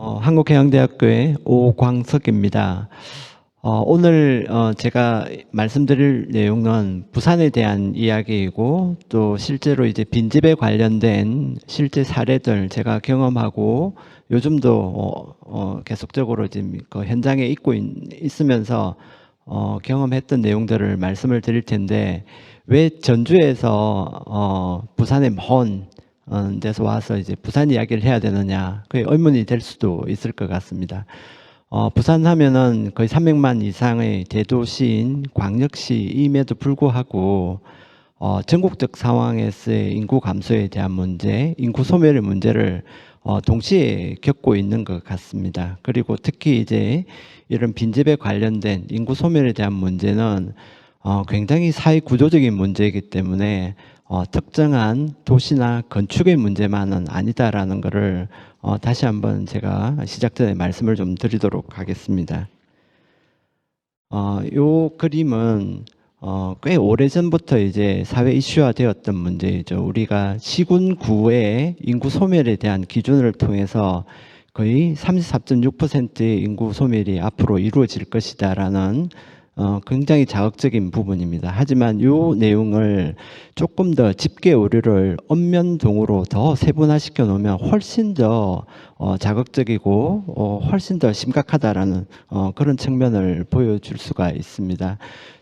어, 한국해양대학교의 오광석입니다. 어, 오늘 어, 제가 말씀드릴 내용은 부산에 대한 이야기이고 또 실제로 이제 빈집에 관련된 실제 사례들 제가 경험하고 요즘도 어, 어, 계속적으로 지금 그 현장에 있고 있, 있으면서 어, 경험했던 내용들을 말씀을 드릴 텐데 왜 전주에서 어, 부산의 먼 어, 데서 와서 이제 부산 이야기를 해야 되느냐 그게 의문이 될 수도 있을 것 같습니다. 어, 부산 하면은 거의 300만 이상의 대도시인 광역시임에도 불구하고 어, 전국적 상황에서의 인구 감소에 대한 문제, 인구 소멸의 문제를 어, 동시에 겪고 있는 것 같습니다. 그리고 특히 이제 이런 빈집에 관련된 인구 소멸에 대한 문제는 어, 굉장히 사회 구조적인 문제이기 때문에 어, 특정한 도시나 건축의 문제만은 아니다라는 것을 어, 다시 한번 제가 시작 전에 말씀을 좀 드리도록 하겠습니다. 어, 요 그림은 어, 꽤 오래전부터 이제 사회 이슈화 되었던 문제이죠. 우리가 시군구의 인구 소멸에 대한 기준을 통해서 거의 34.6%의 인구 소멸이 앞으로 이루어질 것이다라는 어, 굉장히 자극적인 부분입니다. 하지만 이 내용을 조금 더 집계 오류를 언면동으로 더 세분화시켜 놓으면 훨씬 더 어, 자극적이고 어, 훨씬 더 심각하다라는 어, 그런 측면을 보여줄 수가 있습니다.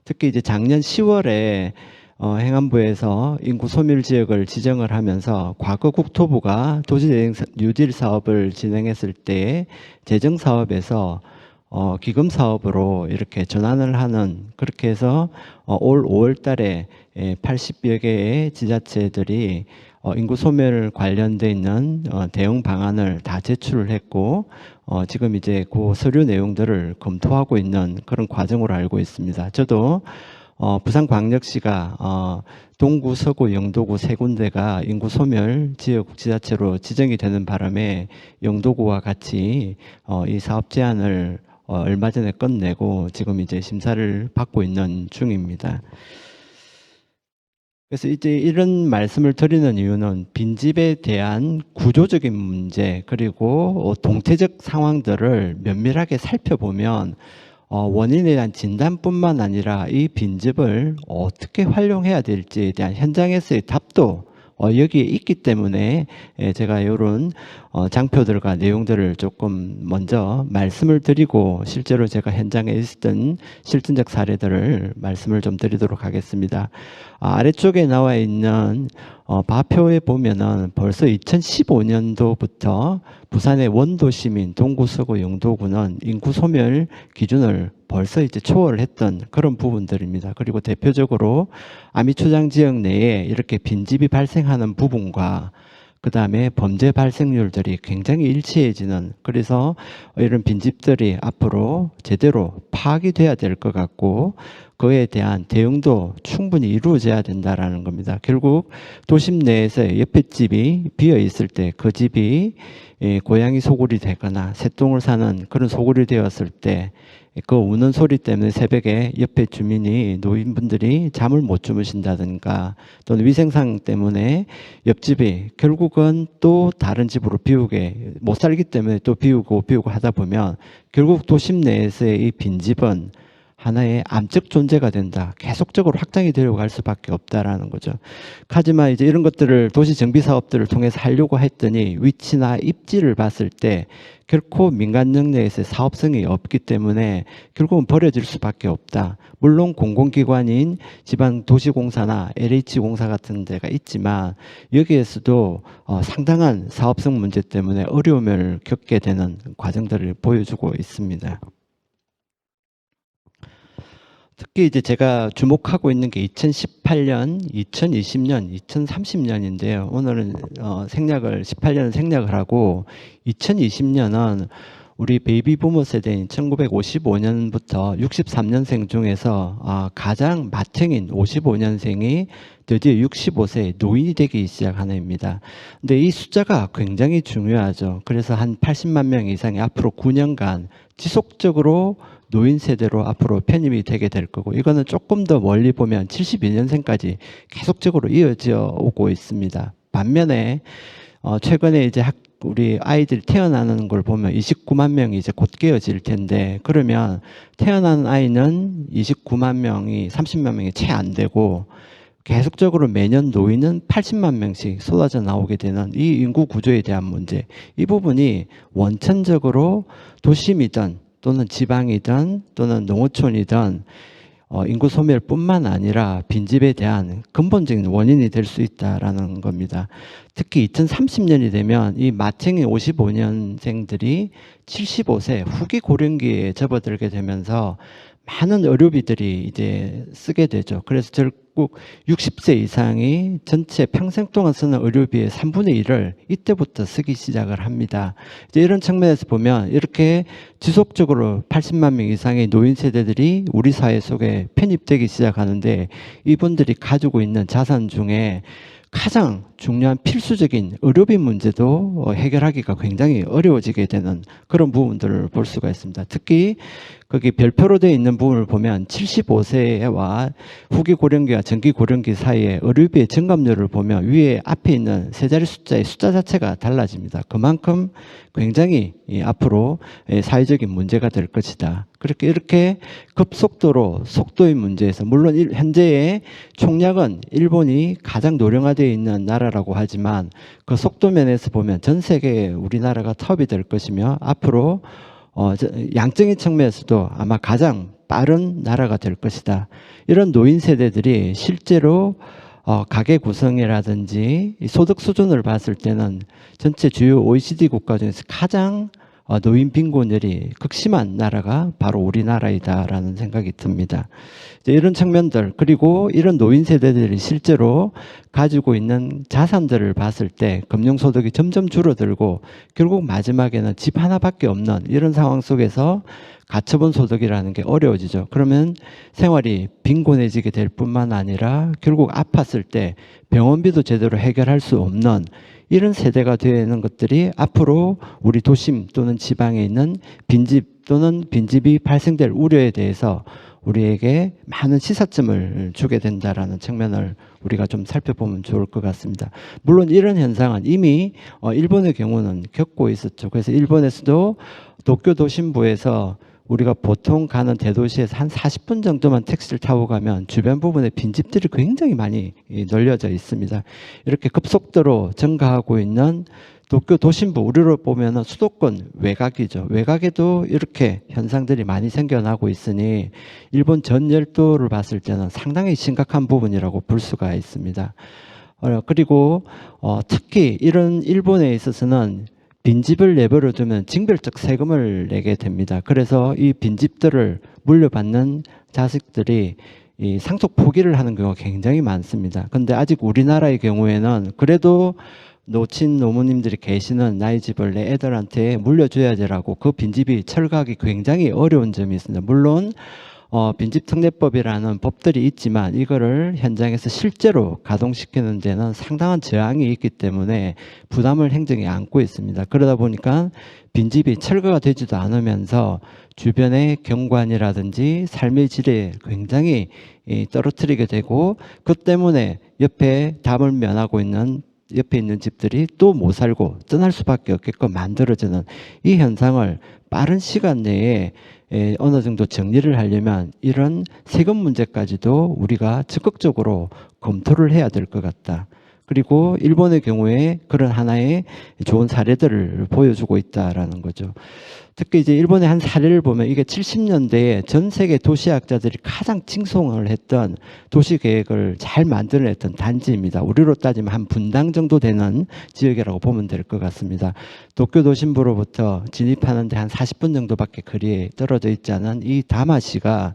특히 이제 작년 10월에 어, 행안부에서 인구 소멸 지역을 지정을 하면서 과거 국토부가 도시재생 뉴딜 사업을 진행했을 때 재정 사업에서 어, 기금 사업으로 이렇게 전환을 하는 그렇게 해서 어, 올 5월 달에 80여 개의 지자체들이 어, 인구 소멸 관련돼 있는 어, 대응 방안을 다 제출을 했고 어, 지금 이제 그 서류 내용들을 검토하고 있는 그런 과정으로 알고 있습니다. 저도 어, 부산광역시가 어, 동구, 서구, 영도구 세 군데가 인구 소멸 지역 지자체로 지정이 되는 바람에 영도구와 같이 어, 이 사업 제안을 어, 얼마 전에 끝내고 지금 이제 심사를 받고 있는 중입니다. 그래서 이제 이런 말씀을 드리는 이유는 빈집에 대한 구조적인 문제 그리고 어, 동태적 상황들을 면밀하게 살펴보면 어, 원인에 대한 진단뿐만 아니라 이 빈집을 어떻게 활용해야 될지에 대한 현장에서의 답도 어, 여기에 있기 때문에 예, 제가 이런 어, 장표들과 내용들을 조금 먼저 말씀을 드리고 실제로 제가 현장에 있었던 실증적 사례들을 말씀을 좀 드리도록 하겠습니다. 아, 아래쪽에 나와 있는 어, 바표에 보면은 벌써 2015년도부터 부산의 원도 시민 동구 서구 영도구는 인구 소멸 기준을 벌써 이제 초월을 했던 그런 부분들입니다. 그리고 대표적으로 아미초장 지역 내에 이렇게 빈집이 발생하는 부분과 그 다음에 범죄 발생률들이 굉장히 일치해지는 그래서 이런 빈집들이 앞으로 제대로 파악이 돼야 될 것 같고 그에 대한 대응도 충분히 이루어져야 된다라는 겁니다. 결국 도심 내에서 옆에 집이 비어 있을 때 그 집이 예, 고양이 소굴이 되거나 새똥을 사는 그런 소굴이 되었을 때 그 우는 소리 때문에 새벽에 옆에 주민이 노인분들이 잠을 못 주무신다든가 또는 위생상 때문에 옆집이 결국은 또 다른 집으로 비우게 못 살기 때문에 또 비우고 비우고 하다 보면 결국 도심 내에서의 이 빈집은 하나의 암적 존재가 된다. 계속적으로 확장이 되려고 할 수밖에 없다라는 거죠. 하지만 이제 이런 것들을 도시 정비 사업들을 통해서 하려고 했더니 위치나 입지를 봤을 때 결코 민간 영역에서 사업성이 없기 때문에 결국은 버려질 수밖에 없다. 물론 공공기관인 지방 도시공사나 LH공사 같은 데가 있지만 여기에서도 어, 상당한 사업성 문제 때문에 어려움을 겪게 되는 과정들을 보여주고 있습니다. 특히 이제 제가 주목하고 있는 게 2018년, 2020년, 2030년인데요. 오늘은 어, 생략을 18년은 생략을 하고 2020년은 우리 베이비 부모 세대인 1955년부터 63년생 중에서 아, 가장 맏형인 55년생이 드디어 65세 노인이 되기 시작한 해입니다. 근데 이 숫자가 굉장히 중요하죠. 그래서 한 80만 명 이상이 앞으로 9년간 지속적으로 노인 세대로 앞으로 편입이 되게 될 거고 이거는 조금 더 멀리 보면 72년생까지 계속적으로 이어져 오고 있습니다. 반면에 어 최근에 이제 학, 우리 아이들이 태어나는 걸 보면 29만 명이 이제 곧 깨어질 텐데 그러면 태어난 아이는 29만 명이 30만 명이 채 안 되고 계속적으로 매년 노인은 80만 명씩 쏟아져 나오게 되는 이 인구 구조에 대한 문제 이 부분이 원천적으로 도심이든 또는 지방이든 또는 농어촌이든 어, 인구 소멸뿐만 아니라 빈집에 대한 근본적인 원인이 될 수 있다라는 겁니다. 특히 2030년이 되면 이 마탱이 55년생들이 75세 후기 고령기에 접어들게 되면서 많은 의료비들이 이제 쓰게 되죠. 그래서 결국 60세 이상이 전체 평생 동안 쓰는 의료비의 3분의 1을 이때부터 쓰기 시작을 합니다. 이제 이런 측면에서 보면 이렇게 지속적으로 80만 명 이상의 노인 세대들이 우리 사회 속에 편입되기 시작하는데 이분들이 가지고 있는 자산 중에 가장 중요한 필수적인 의료비 문제도 어, 해결하기가 굉장히 어려워지게 되는 그런 부분들을 볼 수가 있습니다. 특히 거기 별표로 되어 있는 부분을 보면 75세와 후기 고령기와 전기 고령기 사이에 의료비의 증감률을 보면 위에 앞에 있는 세 자리 숫자의 숫자 자체가 달라집니다. 그만큼 굉장히 이 앞으로 예, 사회적인 문제가 될 것이다. 그렇게 이렇게 급속도로 속도의 문제에서 물론 일- 현재의 총량은 일본이 가장 노령화되어 있는 나라라고 하지만 그 속도 면에서 보면 전 세계에 우리나라가 탑이 될 것이며 앞으로 어, 저- 양적인 측면에서도 아마 가장 빠른 나라가 될 것이다. 이런 노인 세대들이 실제로 어, 가계 구성이라든지 이 소득 수준을 봤을 때는 전체 주요 OECD 국가 중에서 가장 어, 노인 빈곤율이 극심한 나라가 바로 우리나라이다라는 생각이 듭니다. 이런 측면들 그리고 이런 노인 세대들이 실제로 가지고 있는 자산들을 봤을 때 금융 소득이 점점 줄어들고 결국 마지막에는 집 하나밖에 없는 이런 상황 속에서 가처분 소득이라는 게 어려워지죠. 그러면 생활이 빈곤해지게 될 뿐만 아니라 결국 아팠을 때 병원비도 제대로 해결할 수 없는 이런 세대가 되는 것들이 앞으로 우리 도심 또는 지방에 있는 빈집 또는 빈집이 발생될 우려에 대해서 우리에게 많은 시사점을 주게 된다라는 측면을 우리가 좀 살펴보면 좋을 것 같습니다. 물론 이런 현상은 이미 어, 일본의 경우는 겪고 있었죠. 그래서 일본에서도 도쿄 도심부에서 우리가 보통 가는 대도시에서 한 40분 정도만 택시를 타고 가면 주변 부분에 빈집들이 굉장히 많이 이, 널려져 있습니다. 이렇게 급속도로 증가하고 있는 도쿄 도심부 우리로 보면은 수도권 외곽이죠. 외곽에도 이렇게 현상들이 많이 생겨나고 있으니 일본 전 열도를 봤을 때는 상당히 심각한 부분이라고 볼 수가 있습니다. 어, 그리고 어, 특히 이런 일본에 있어서는 빈집을 내버려 두면 징별적 세금을 내게 됩니다. 그래서 이 빈집들을 물려받는 자식들이 이 상속 포기를 하는 경우가 굉장히 많습니다. 근데 아직 우리나라의 경우에는 그래도 노친 노무님들이 계시는 나의 집을 내 애들한테 물려줘야지라고 그 빈집이 철거하기 굉장히 어려운 점이 있습니다. 물론 어, 빈집 특례법이라는 법들이 있지만 이거를 현장에서 실제로 가동시키는 데는 상당한 저항이 있기 때문에 부담을 행정이 안고 있습니다. 그러다 보니까 빈집이 철거가 되지도 않으면서 주변의 경관이라든지 삶의 질에 굉장히 이, 떨어뜨리게 되고 그 때문에 옆에 담을 면하고 있는 옆에 있는 집들이 또 못 살고 떠날 수밖에 없게끔 만들어지는 이 현상을 빠른 시간 내에 에, 어느 정도 정리를 하려면 이런 세금 문제까지도 우리가 적극적으로 검토를 해야 될 것 같다. 그리고 일본의 경우에 그런 하나의 좋은 사례들을 보여주고 있다라는 거죠. 특히 이제 일본의 한 사례를 보면 이게 70년대에 전 세계 도시학자들이 가장 칭송을 했던 도시 계획을 잘 만들어냈던 단지입니다. 우리로 따지면 한 분당 정도 되는 지역이라고 보면 될 것 같습니다. 도쿄 도심부로부터 진입하는데 한 40분 정도밖에 거리에 떨어져 있지 않은 이 다마시가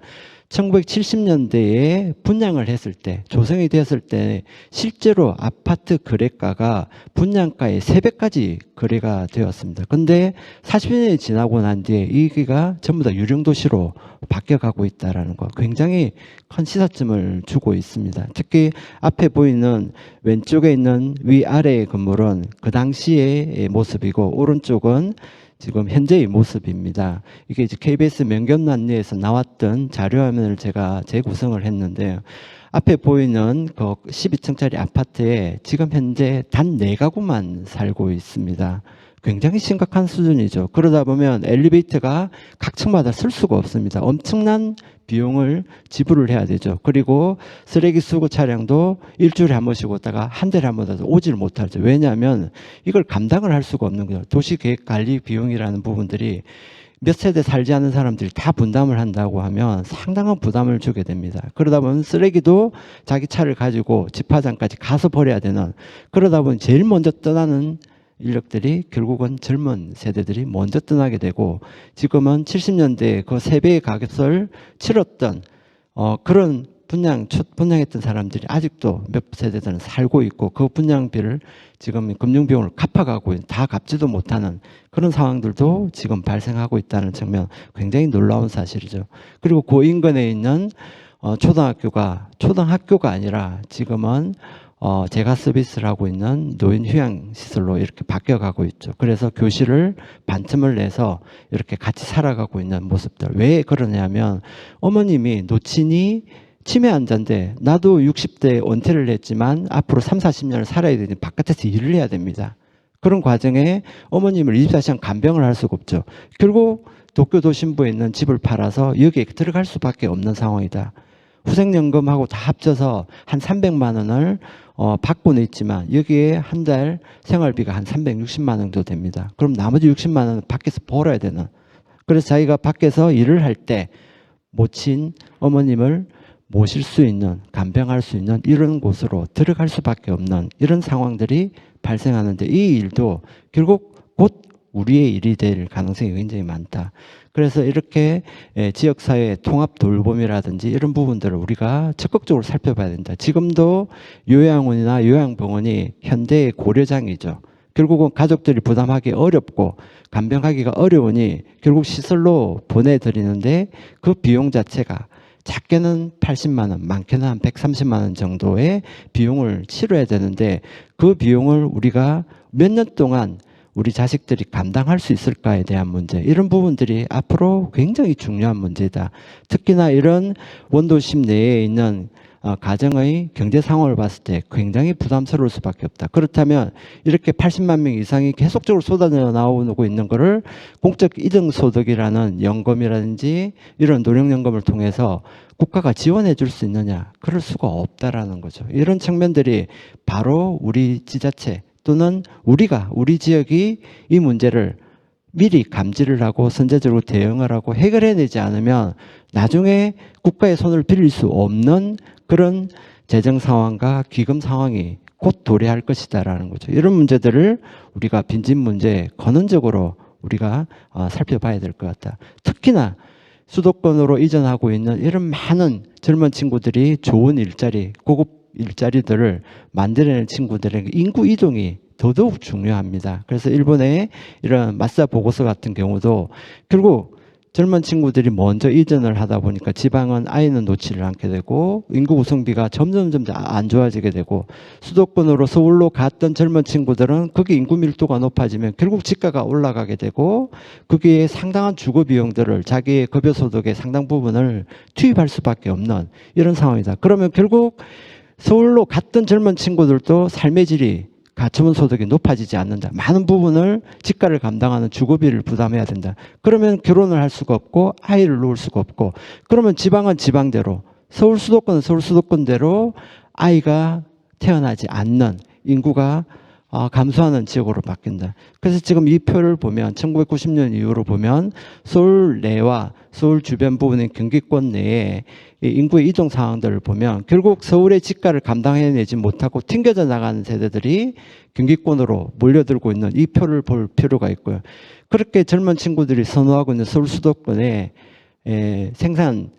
1970년대에 분양을 했을 때, 조성이 되었을 때 실제로 아파트 거래가가 분양가의 3배까지 거래가 되었습니다. 근데 40년이 지나고 난 뒤에 이기가 전부 다 유령 도시로 바뀌어 가고 있다라는 거 굉장히 큰 시사점을 주고 있습니다. 특히 앞에 보이는 왼쪽에 있는 위아래의 건물은 그 당시의 모습이고 오른쪽은 지금 현재의 모습입니다. 이게 이제 KBS 명견란리에서 나왔던 자료화면을 제가 재구성을 했는데요. 앞에 보이는 그 12층짜리 아파트에 지금 현재 단네 가구만 살고 있습니다. 굉장히 심각한 수준이죠. 그러다 보면 엘리베이터가 각 층마다 쓸 수가 없습니다. 엄청난 비용을 지불을 해야 되죠. 그리고 쓰레기 수거 차량도 일주일에 한 번씩 오다가 한 달에 한 번 와서 오지를 못하죠. 왜냐하면 이걸 감당을 할 수가 없는 거죠. 도시계획 관리 비용이라는 부분들이 몇 세대 살지 않은 사람들이 다 분담을 한다고 하면 상당한 부담을 주게 됩니다. 그러다 보면 쓰레기도 자기 차를 가지고 집화장까지 가서 버려야 되는 그러다 보면 제일 먼저 떠나는 인력들이 결국은 젊은 세대들이 먼저 떠나게 되고 지금은 70년대 그세 배의 가격을 치렀던 어, 그런 분양 첫 분양했던 사람들이 아직도 몇 세대들은 살고 있고 그 분양비를 지금 금융비용을 갚아가고 다 갚지도 못하는 그런 상황들도 지금 발생하고 있다는 측면 굉장히 놀라운 사실이죠. 그리고 그 인근에 있는 어, 초등학교가 초등학교가 아니라 지금은 어, 제가 서비스를 하고 있는 노인 휴양 시설로 이렇게 바뀌어가고 있죠. 그래서 교실을 반틈을 내서 이렇게 같이 살아가고 있는 모습들. 왜 그러냐면 어머님이 노친이 치매 환자인데 나도 60대 은퇴를 했지만 앞으로 3, 40년을 살아야 되니 바깥에서 일을 해야 됩니다. 그런 과정에 어머님을 24시간 간병을 할 수가 없죠. 결국 도쿄도 신부에 있는 집을 팔아서 여기에 들어갈 수밖에 없는 상황이다. 후생연금하고 다 합쳐서 한 300만 원을 어, 받고는 있지만 여기에 한 달 생활비가 한 360만 원 정도 됩니다. 그럼 나머지 60만 원은 밖에서 벌어야 되는. 그래서 자기가 밖에서 일을 할 때 모친 어머님을 모실 수 있는 간병할 수 있는 이런 곳으로 들어갈 수밖에 없는 이런 상황들이 발생하는데 이 일도 결국 곧 우리의 일이 될 가능성이 굉장히 많다. 그래서 이렇게 예, 지역사회 통합 돌봄이라든지 이런 부분들을 우리가 적극적으로 살펴봐야 된다. 지금도 요양원이나 요양병원이 현대의 고려장이죠. 결국은 가족들이 부담하기 어렵고 간병하기가 어려우니 결국 시설로 보내드리는데 그 비용 자체가 작게는 80만 원, 많게는 한 130만 원 정도의 비용을 치러야 되는데 그 비용을 우리가 몇 년 동안 우리 자식들이 감당할 수 있을까에 대한 문제 이런 부분들이 앞으로 굉장히 중요한 문제다. 특히나 이런 원도심 내에 있는 어, 가정의 경제 상황을 봤을 때 굉장히 부담스러울 수밖에 없다. 그렇다면 이렇게 80만 명 이상이 계속적으로 쏟아져 나오고 있는 것을 공적 이등 소득이라는 연금이라든지 이런 노령연금을 통해서 국가가 지원해 줄 수 있느냐? 그럴 수가 없다라는 거죠. 이런 측면들이 바로 우리 지자체 또는 우리가 우리 지역이 이 문제를 미리 감지를 하고 선제적으로 대응을 하고 해결해내지 않으면 나중에 국가의 손을 빌릴 수 없는 그런 재정 상황과 기금 상황이 곧 도래할 것이다라는 거죠. 이런 문제들을 우리가 빈집 문제 근원적으로 우리가 어, 살펴봐야 될 것 같다. 특히나 수도권으로 이전하고 있는 이런 많은 젊은 친구들이 좋은 일자리, 고급 일자리들을 만들어내는 친구들에게 인구 이동이 더더욱 중요합니다. 그래서 일본의 이런 마사 보고서 같은 경우도 결국 젊은 친구들이 먼저 이전을 하다 보니까 지방은 아이는 놓지를 않게 되고 인구 구성비가 점점 점점 안 좋아지게 되고 수도권으로 서울로 갔던 젊은 친구들은 거기 인구 밀도가 높아지면 결국 집가가 올라가게 되고 거기에 상당한 주거 비용들을 자기의 급여 소득의 상당 부분을 투입할 수밖에 없는 이런 상황이다. 그러면 결국 서울로 갔던 젊은 친구들도 삶의 질이 가처분 소득이 높아지지 않는다. 많은 부분을 집가를 감당하는 주거비를 부담해야 된다. 그러면 결혼을 할 수가 없고 아이를 놓을 수가 없고 그러면 지방은 지방대로 서울 수도권은 서울 수도권대로 아이가 태어나지 않는 인구가 어, 감소하는 지역으로 바뀐다. 그래서 지금 이 표를 보면 1990년 이후로 보면 서울 내와 서울 주변 부분의 경기권 내에 이 인구의 이동 상황들을 보면 결국 서울의 집가를 감당해내지 못하고 튕겨져 나가는 세대들이 경기권으로 몰려들고 있는 이 표를 볼 필요가 있고요. 그렇게 젊은 친구들이 선호하고 있는 서울 수도권의 에, 생산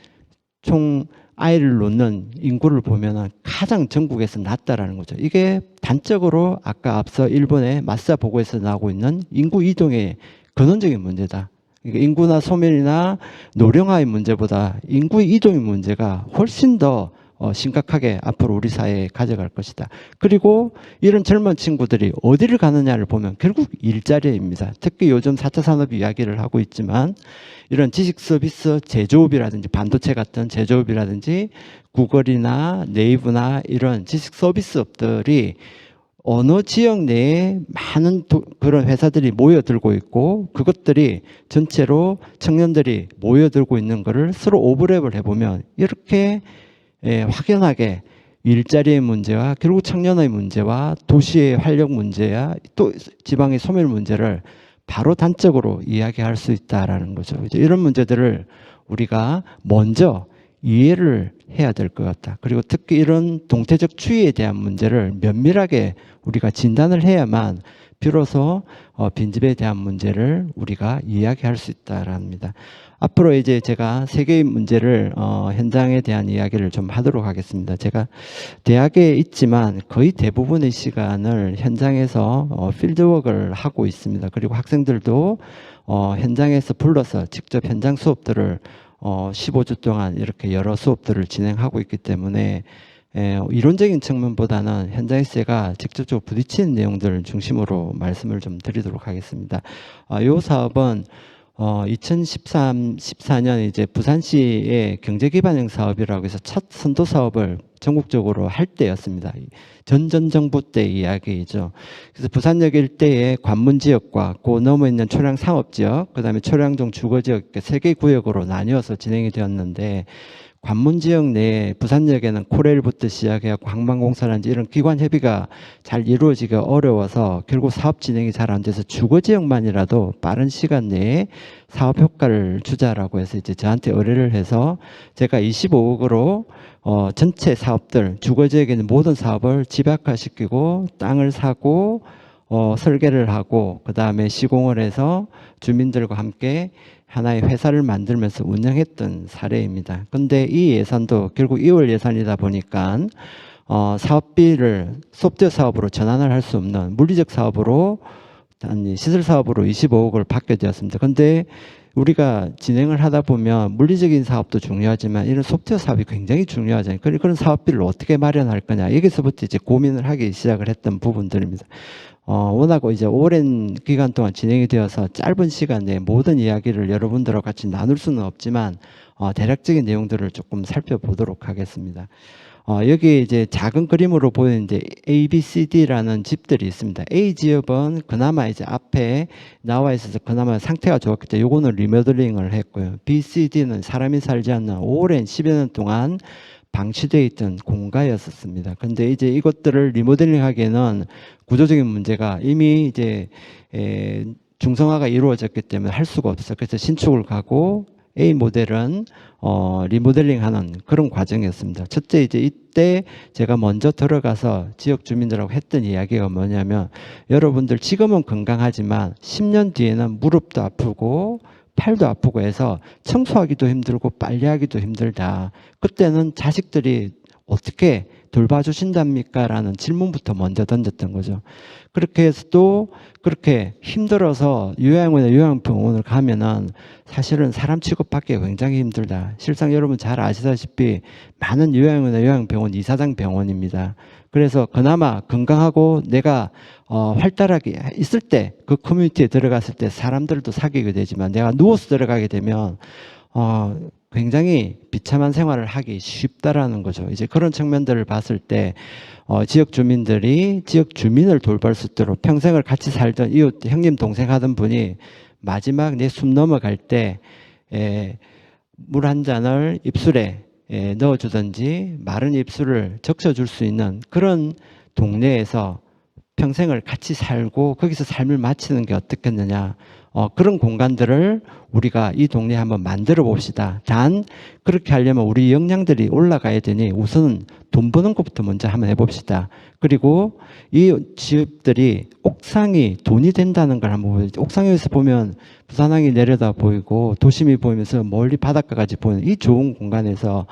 총 아이를 놓는 인구를 보면 가장 전국에서 낮다라는 거죠. 이게 단적으로 아까 앞서 일본의 마사 보고에서 나오고 있는 인구 이동의 근원적인 문제다. 그러니까 인구나 소멸이나 노령화의 문제보다 인구 이동의 문제가 훨씬 더 어, 심각하게 앞으로 우리 사회에 가져갈 것이다. 그리고 이런 젊은 친구들이 어디를 가느냐를 보면 결국 일자리입니다. 특히 요즘 4차 산업 이야기를 하고 있지만 이런 지식 서비스 제조업이라든지 반도체 같은 제조업이라든지 구글이나 네이버나 이런 지식 서비스업들이 어느 지역 내에 많은 도- 그런 회사들이 모여들고 있고 그것들이 전체로 청년들이 모여들고 있는 것을 서로 오버랩을 해보면 이렇게 예, 확연하게 일자리의 문제와 결국 청년의 문제와 도시의 활력 문제야 또 지방의 소멸 문제를 바로 단적으로 이야기할 수 있다라는 거죠. 이제 이런 문제들을 우리가 먼저 이해를 해야 될 것 같다. 그리고 특히 이런 동태적 추이에 대한 문제를 면밀하게 우리가 진단을 해야만 비로소 어, 빈집에 대한 문제를 우리가 이야기할 수 있다랍니다. 앞으로 이제 제가 세 개의 문제를 어, 현장에 대한 이야기를 좀 하도록 하겠습니다. 제가 대학에 있지만 거의 대부분의 시간을 현장에서 어, 필드워크를 하고 있습니다. 그리고 학생들도 어, 현장에서 불러서 직접 현장 수업들을 어, 15주 동안 이렇게 여러 수업들을 진행하고 있기 때문에 에, 이론적인 측면보다는 현장에서 제가 직접적으로 부딪히는 내용들을 중심으로 말씀을 좀 드리도록 하겠습니다. 아, 이 사업은 어, 2013, 14년 이제 부산시의 경제기반형 사업이라고 해서 첫 선도 사업을 전국적으로 할 때였습니다. 전전 정부 때 이야기이죠. 그래서 부산역 일대의 관문 지역과 그 넘어 있는 초량 상업 지역, 그다음에 초량종 주거 지역 이렇게 세 개 구역으로 나뉘어서 진행이 되었는데 관문 지역 내에 부산역에는 코레일부터 시작해 관광공사라든지 이런 기관 협의가 잘 이루어지기가 어려워서 결국 사업 진행이 잘 안 돼서 주거 지역만이라도 빠른 시간 내에 사업 효과를 주자라고 해서 이제 저한테 의뢰를 해서 제가 25억으로 어, 전체 사업들 주거 지역에 있는 모든 사업을 집약화시키고 땅을 사고 어, 설계를 하고 그 다음에 시공을 해서 주민들과 함께 하나의 회사를 만들면서 운영했던 사례입니다. 근데 이 예산도 결국 2월 예산이다 보니까 어, 사업비를 소프트웨어 사업으로 전환을 할 수 없는 물리적 사업으로 아니 시설 사업으로 25억을 받게 되었습니다. 근데 우리가 진행을 하다 보면 물리적인 사업도 중요하지만 이런 소프트웨어 사업이 굉장히 중요하잖아요. 그런 그런 사업비를 어떻게 마련할 거냐 여기서부터 이제 고민을 하기 시작을 했던 부분들입니다. 어, 워낙 이제 오랜 기간 동안 진행이 되어서 짧은 시간 내에 모든 이야기를 여러분들과 같이 나눌 수는 없지만 어, 대략적인 내용들을 조금 살펴보도록 하겠습니다. 어, 여기 이제 작은 그림으로 보이는 이제 A, B, C, D라는 집들이 있습니다. A 지역은 그나마 이제 앞에 나와 있어서 그나마 상태가 좋았기 때문에 요거는 리모델링을 했고요. B, C, D는 사람이 살지 않는 오랜 10여 년 동안 방치되어 있던 공가였었습니다. 근데 이제 이것들을 리모델링 하기에는 구조적인 문제가 이미 이제 에, 중성화가 이루어졌기 때문에 할 수가 없어요. 그래서 신축을 가고 A 모델은 어, 리모델링하는 그런 과정이었습니다. 첫째 이제 이때 제가 먼저 들어가서 지역 주민들하고 했던 이야기가 뭐냐면 여러분들 지금은 건강하지만 10년 뒤에는 무릎도 아프고 팔도 아프고 해서 청소하기도 힘들고 빨래하기도 힘들다. 그때는 자식들이 어떻게 돌봐주신답니까? 라는 질문부터 먼저 던졌던 거죠. 그렇게 해서 또 그렇게 힘들어서 요양원이나 요양병원을 가면은 사실은 사람 취급받기가 굉장히 힘들다. 실상 여러분 잘 아시다시피 많은 요양원이나 요양병원 이사장 병원입니다. 그래서 그나마 건강하고 내가 어, 활달하게 있을 때 그 커뮤니티에 들어갔을 때 사람들도 사귀게 되지만 내가 누워서 들어가게 되면 어, 굉장히 비참한 생활을 하기 쉽다라는 거죠. 이제 그런 측면들을 봤을 때 어, 지역 주민들이 지역 주민을 돌볼 수 있도록 평생을 같이 살던 이웃 형님 동생 하던 분이 마지막 내 숨 넘어갈 때 물 한 잔을 입술에 에, 넣어주든지 마른 입술을 적셔줄 수 있는 그런 동네에서 평생을 같이 살고 거기서 삶을 마치는 게 어떻겠느냐. 어, 그런 공간들을 우리가 이 동네에 한번 만들어 봅시다. 단, 그렇게 하려면 우리 역량들이 올라가야 되니 우선은 돈 버는 것부터 먼저 한번 해봅시다. 그리고 이 집들이 옥상이 돈이 된다는 걸 한번 보여요. 옥상에서 보면 부산항이 내려다 보이고 도심이 보이면서 멀리 바닷가까지 보이는 이 좋은 공간에서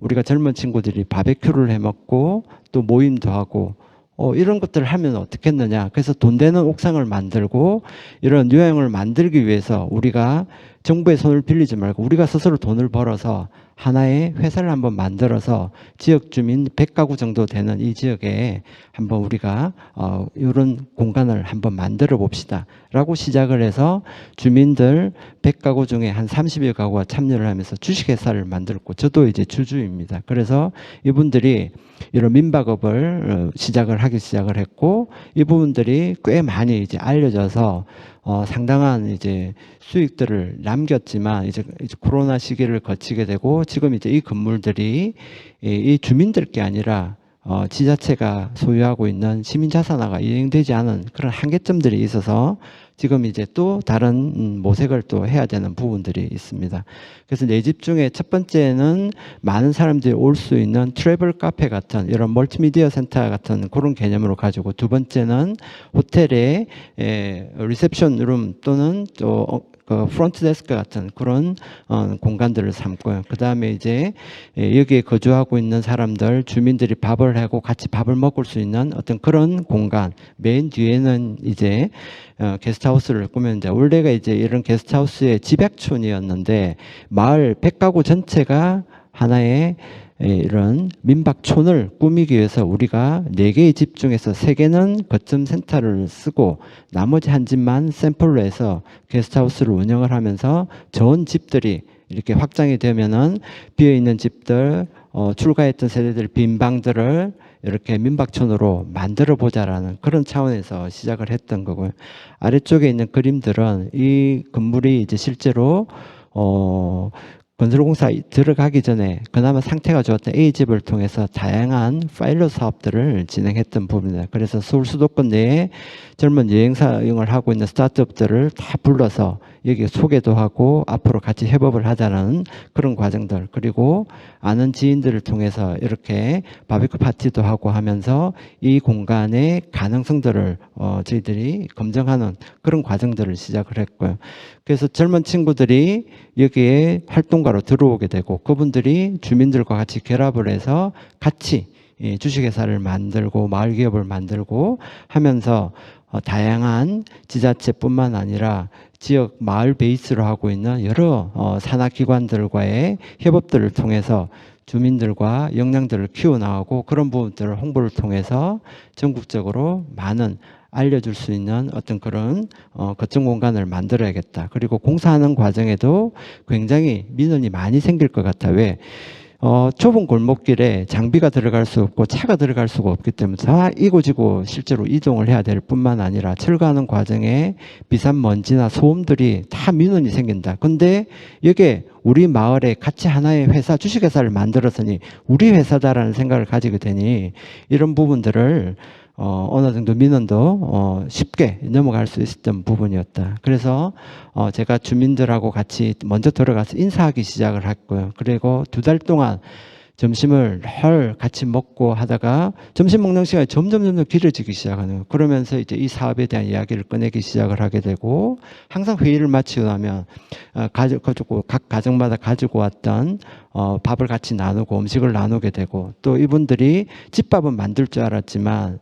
우리가 젊은 친구들이 바베큐를 해 먹고 또 모임도 하고 어, 이런 것들을 하면 어떻겠느냐. 그래서 돈 되는 옥상을 만들고 이런 요양을 만들기 위해서 우리가 정부의 손을 빌리지 말고 우리가 스스로 돈을 벌어서 하나의 회사를 한번 만들어서 지역 주민 100가구 정도 되는 이 지역에 한번 우리가 어, 이런 공간을 한번 만들어 봅시다 라고 시작을 해서 주민들 100가구 중에 한 30여 가구가 참여를 하면서 주식회사를 만들었고 저도 이제 주주입니다. 그래서 이분들이 이런 민박업을 어, 시작을 하기 시작을 했고 이 부분들이 꽤 많이 이제 알려져서 어, 상당한 이제 수익들을 남겼지만 이제, 이제 코로나 시기를 거치게 되고 지금 이제 이 건물들이 이, 이 주민들 게 아니라 어, 지자체가 소유하고 있는 시민자산화가 이행되지 않은 그런 한계점들이 있어서 지금 이제 또 다른 음, 모색을 또 해야 되는 부분들이 있습니다. 그래서 내 집 중에 첫 번째는 많은 사람들이 올 수 있는 트래블 카페 같은 이런 멀티미디어 센터 같은 그런 개념으로 가지고 두 번째는 호텔의 에, 리셉션 룸 또는 또 어, 그 프론트 데스크 같은 그런 어, 공간들을 삼고요. 그 다음에 이제 예, 여기에 거주하고 있는 사람들, 주민들이 밥을 하고 같이 밥을 먹을 수 있는 어떤 그런 공간. 맨 뒤에는 이제 어, 게스트하우스를 꾸몄는데 원래가 이제 이런 게스트하우스의 집약촌이었는데 마을 백가구 전체가 하나의 예, 이런 민박촌을 꾸미기 위해서 우리가 네 개의 집 중에서 세 개는 거점 센터를 쓰고 나머지 한 집만 샘플로 해서 게스트하우스를 운영을 하면서 전 집들이 이렇게 확장이 되면은 비어 있는 집들 어, 출가했던 세대들 빈 방들을 이렇게 민박촌으로 만들어 보자라는 그런 차원에서 시작을 했던 거고요. 아래쪽에 있는 그림들은 이 건물이 이제 실제로 어 건설공사 들어가기 전에 그나마 상태가 좋았던 A집을 통해서 다양한 파일럿 사업들을 진행했던 부분입니다. 그래서 서울 수도권 내에 젊은 여행사용을 하고 있는 스타트업들을 다 불러서 여기 소개도 하고 앞으로 같이 협업을 하자는 그런 과정들 그리고 아는 지인들을 통해서 이렇게 바비큐 파티도 하고 하면서 이 공간의 가능성들을 어, 저희들이 검증하는 그런 과정들을 시작을 했고요. 그래서 젊은 친구들이 여기에 활동가로 들어오게 되고 그분들이 주민들과 같이 결합을 해서 같이 이 주식회사를 만들고 마을 기업을 만들고 하면서 어, 다양한 지자체뿐만 아니라 지역 마을 베이스로 하고 있는 여러 어, 산하기관들과의 협업들을 통해서 주민들과 역량들을 키워나가고 그런 부분들을 홍보를 통해서 전국적으로 많은 알려줄 수 있는 어떤 그런 어, 거점 공간을 만들어야겠다. 그리고 공사하는 과정에도 굉장히 민원이 많이 생길 것 같아. 왜? 어, 좁은 골목길에 장비가 들어갈 수 없고 차가 들어갈 수가 없기 때문에 다 이고지고 실제로 이동을 해야 될 뿐만 아니라 철거하는 과정에 비싼 먼지나 소음들이 다 민원이 생긴다. 근데 이게 우리 마을에 같이 하나의 회사, 주식회사를 만들었으니 우리 회사다라는 생각을 가지게 되니 이런 부분들을 어, 어느 정도 민원도 어, 쉽게 넘어갈 수 있었던 부분이었다. 그래서 어, 제가 주민들하고 같이 먼저 들어가서 인사하기 시작을 했고요. 그리고 두 달 동안 점심을 헐 같이 먹고 하다가 점심 먹는 시간이 점점 점점 길어지기 시작하는 거예요. 그러면서 이제 이 사업에 대한 이야기를 꺼내기 시작을 하게 되고 항상 회의를 마치고 나면 어, 가지고 가지고 각 가정마다 가지고 왔던 어, 밥을 같이 나누고 음식을 나누게 되고 또 이분들이 집밥은 만들 줄 알았지만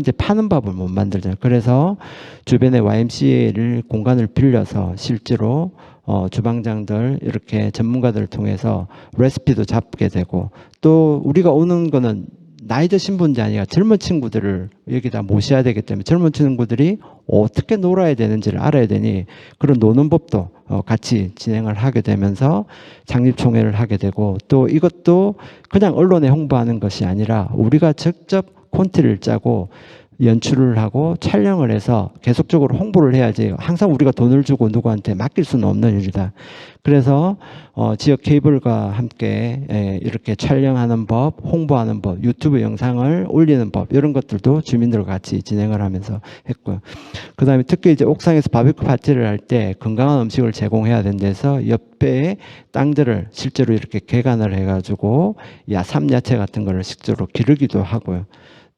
이제 파는 밥을 못 만들잖아요. 그래서 주변에 YMCA를 공간을 빌려서 실제로 어, 주방장들 이렇게 전문가들을 통해서 레시피도 잡게 되고 또 우리가 오는 거는 나이 드신 분이 아니라 젊은 친구들을 여기다 모셔야 되기 때문에 젊은 친구들이 어떻게 놀아야 되는지를 알아야 되니 그런 노는 법도 어, 같이 진행을 하게 되면서 창립총회를 하게 되고 또 이것도 그냥 언론에 홍보하는 것이 아니라 우리가 직접 콘티를 짜고 연출을 하고 촬영을 해서 계속적으로 홍보를 해야지 항상 우리가 돈을 주고 누구한테 맡길 수는 없는 일이다. 그래서 어, 지역 케이블과 함께 에, 이렇게 촬영하는 법, 홍보하는 법, 유튜브 영상을 올리는 법 이런 것들도 주민들과 같이 진행을 하면서 했고요. 그 다음에 특히 이제 옥상에서 바비큐 파티를 할 때 건강한 음식을 제공해야 된대서 옆에 땅들을 실제로 이렇게 개간을 해가지고 야 삼야채 같은 거를 실제로 기르기도 하고요.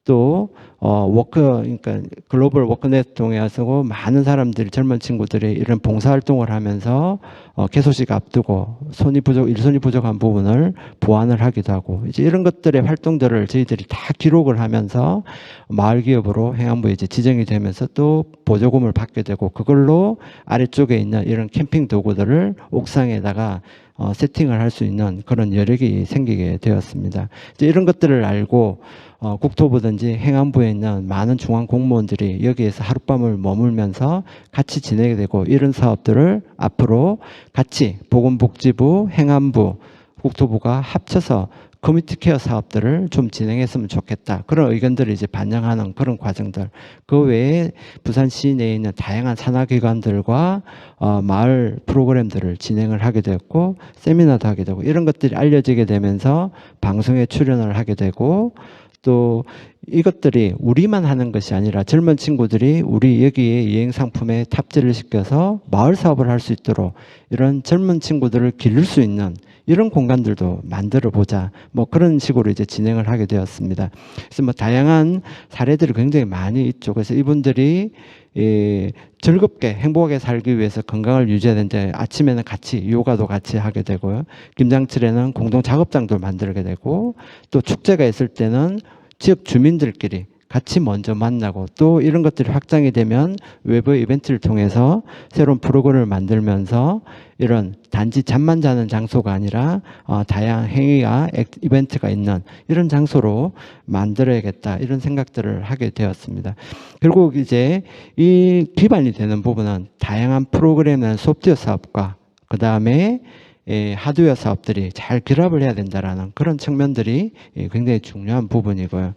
또 어, 워크 그러니까 글로벌 워크넷 통해서 많은 사람들이 젊은 친구들이 이런 봉사 활동을 하면서 어, 개소식 앞두고 손이 부족 일손이 부족한 부분을 보완을 하기도 하고 이제 이런 것들의 활동들을 저희들이 다 기록을 하면서 마을 기업으로 행안부에 이제 지정이 되면서 또 보조금을 받게 되고 그걸로 아래쪽에 있는 이런 캠핑 도구들을 옥상에다가 어, 세팅을 할 수 있는 그런 여력이 생기게 되었습니다. 이제 이런 것들을 알고 어, 국토부든지 행안부에 있는 많은 중앙 공무원들이 여기에서 하룻밤을 머물면서 같이 지내게 되고 이런 사업들을 앞으로 같이 보건복지부, 행안부, 국토부가 합쳐서 커뮤니티 케어 사업들을 좀 진행했으면 좋겠다. 그런 의견들을 이제 반영하는 그런 과정들. 그 외에 부산 시내에 있는 다양한 산하기관들과 어, 마을 프로그램들을 진행을 하게 되었고 세미나도 하게 되고 이런 것들이 알려지게 되면서 방송에 출연을 하게 되고 또 이것들이 우리만 하는 것이 아니라 젊은 친구들이 우리 여기에 여행 상품에 탑재를 시켜서 마을 사업을 할 수 있도록 이런 젊은 친구들을 기를 수 있는 이런 공간들도 만들어 보자. 뭐 그런 식으로 이제 진행을 하게 되었습니다. 그래서 뭐 다양한 사례들이 굉장히 많이 있죠. 그래서 이분들이 예, 즐겁게 행복하게 살기 위해서 건강을 유지해야 되는데 아침에는 같이 요가도 같이 하게 되고요. 김장철에는 공동 작업장도 만들게 되고 또 축제가 있을 때는 지역 주민들끼리 같이 먼저 만나고 또 이런 것들이 확장이 되면 외부 이벤트를 통해서 새로운 프로그램을 만들면서 이런 단지 잠만 자는 장소가 아니라 어, 다양한 행위와 액- 이벤트가 있는 이런 장소로 만들어야겠다 이런 생각들을 하게 되었습니다. 결국 이제 이 기반이 되는 부분은 다양한 프로그램의 소프트웨어 사업과 그 다음에 예, 하드웨어 사업들이 잘 결합을 해야 된다라는 그런 측면들이 예, 굉장히 중요한 부분이고요.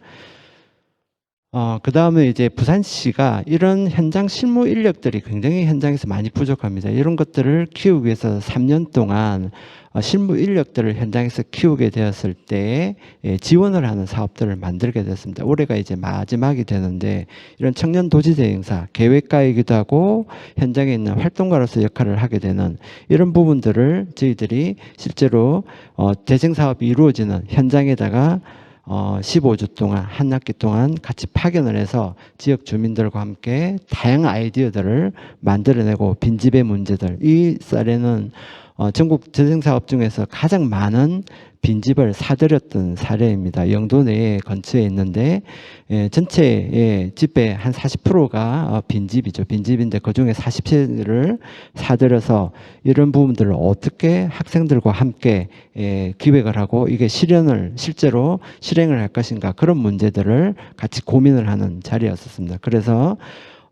어, 그 다음에 이제 부산시가 이런 현장 실무 인력들이 굉장히 현장에서 많이 부족합니다. 이런 것들을 키우기 위해서 3년 동안 어, 실무 인력들을 현장에서 키우게 되었을 때 예, 지원을 하는 사업들을 만들게 됐습니다. 올해가 이제 마지막이 되는데 이런 청년 도지대 행사 계획가이기도 하고 현장에 있는 활동가로서 역할을 하게 되는 이런 부분들을 저희들이 실제로 어, 대생 사업이 이루어지는 현장에다가 어, 15주 동안 한 학기 동안 같이 파견을 해서 지역 주민들과 함께 다양한 아이디어들을 만들어내고 빈집의 문제들 이 사례는 어, 전국 재생 사업 중에서 가장 많은 빈집을 사들였던 사례입니다. 영도 내에 근처에 있는데 예, 전체의 집의 한 40%가 어, 빈집이죠. 빈집인데 그 중에 40세를 사들여서 이런 부분들을 어떻게 학생들과 함께 예, 기획을 하고 이게 실현을 실제로 실행을 할 것인가 그런 문제들을 같이 고민을 하는 자리였었습니다. 그래서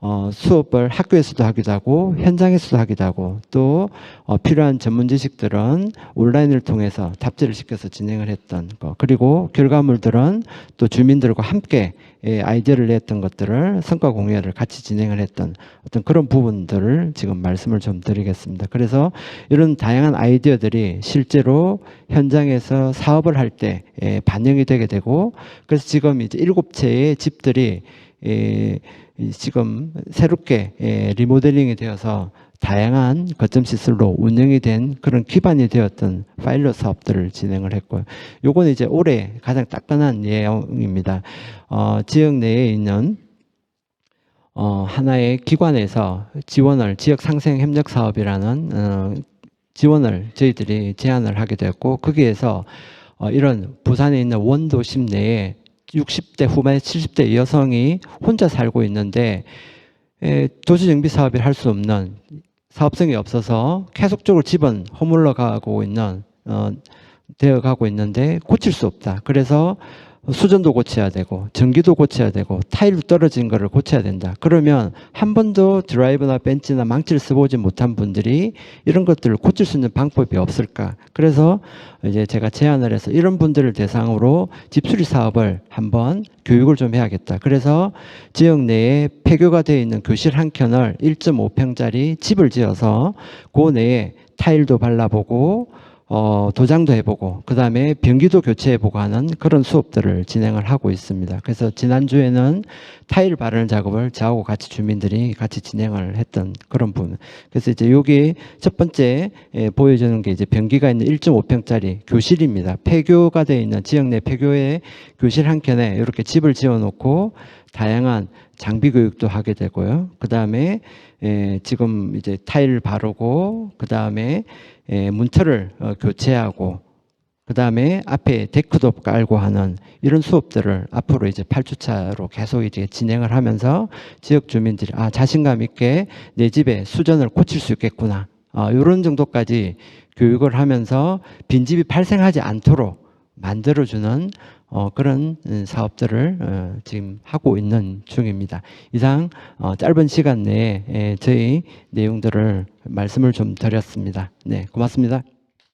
어, 수업을 학교에서도 하기도 하고 현장에서도 하기도 하고 또 어, 필요한 전문 지식들은 온라인을 통해서 탑재를 시켜서 진행을 했던 거 그리고 결과물들은 또 주민들과 함께 예, 아이디어를 냈던 것들을 성과 공유를 같이 진행을 했던 어떤 그런 부분들을 지금 말씀을 좀 드리겠습니다. 그래서 이런 다양한 아이디어들이 실제로 현장에서 사업을 할때 예, 반영이 되게 되고 그래서 지금 이제 일곱 채의 집들이 예, 이 지금 새롭게 예, 리모델링이 되어서 다양한 거점 시설로 운영이 된 그런 기반이 되었던 파일럿 사업들을 진행을 했고요. 요거는 이제 올해 가장 따끈한 내용입니다. 어, 지역 내에 있는 어, 하나의 기관에서 지원을 지역 상생 협력 사업이라는 어, 지원을 저희들이 제안을 하게 되었고 거기에서 어, 이런 부산에 있는 원도심 내에 60대 후반 70대 여성이 혼자 살고 있는데 에, 도시 정비 사업을 할 수 없는 사업성이 없어서 계속적으로 집은 허물러 가고 있는 어, 되어 가고 있는데 고칠 수 없다. 그래서 수전도 고쳐야 되고 전기도 고쳐야 되고 타일 떨어진 거를 고쳐야 된다. 그러면 한 번도 드라이브나 벤치나 망치를 써보지 못한 분들이 이런 것들을 고칠 수 있는 방법이 없을까? 그래서 이제 제가 제안을 해서 이런 분들을 대상으로 집수리 사업을 한번 교육을 좀 해야겠다. 그래서 지역 내에 폐교가 되어 있는 교실 한 켠을 1.5평짜리 집을 지어서 그 내에 타일도 발라보고 어, 도장도 해보고 그 다음에 변기도 교체해보고 하는 그런 수업들을 진행을 하고 있습니다. 그래서 지난주에는 타일 바르는 작업을 저하고 같이 주민들이 같이 진행을 했던 그런 부분. 그래서 이제 여기 첫 번째 예, 보여주는 게 이제 변기가 있는 1.5평짜리 교실입니다. 폐교가 되어 있는 지역 내 폐교의 교실 한 켠에 이렇게 집을 지어놓고 다양한 장비 교육도 하게 되고요. 그 다음에 예, 지금 이제 타일 바르고 그 다음에 예, 문틀을 어, 교체하고 그 다음에 앞에 데크도 깔고 하는 이런 수업들을 앞으로 이제 8주차로 계속 이제 진행을 하면서 지역 주민들이 아 자신감 있게 내 집에 수전을 고칠 수 있겠구나. 어, 이런 정도까지 교육을 하면서 빈집이 발생하지 않도록 만들어주는 어, 그런 음, 사업들을 어, 지금 하고 있는 중입니다. 이상 어, 짧은 시간 내에 에, 저희 내용들을 말씀을 좀 드렸습니다. 네, 고맙습니다.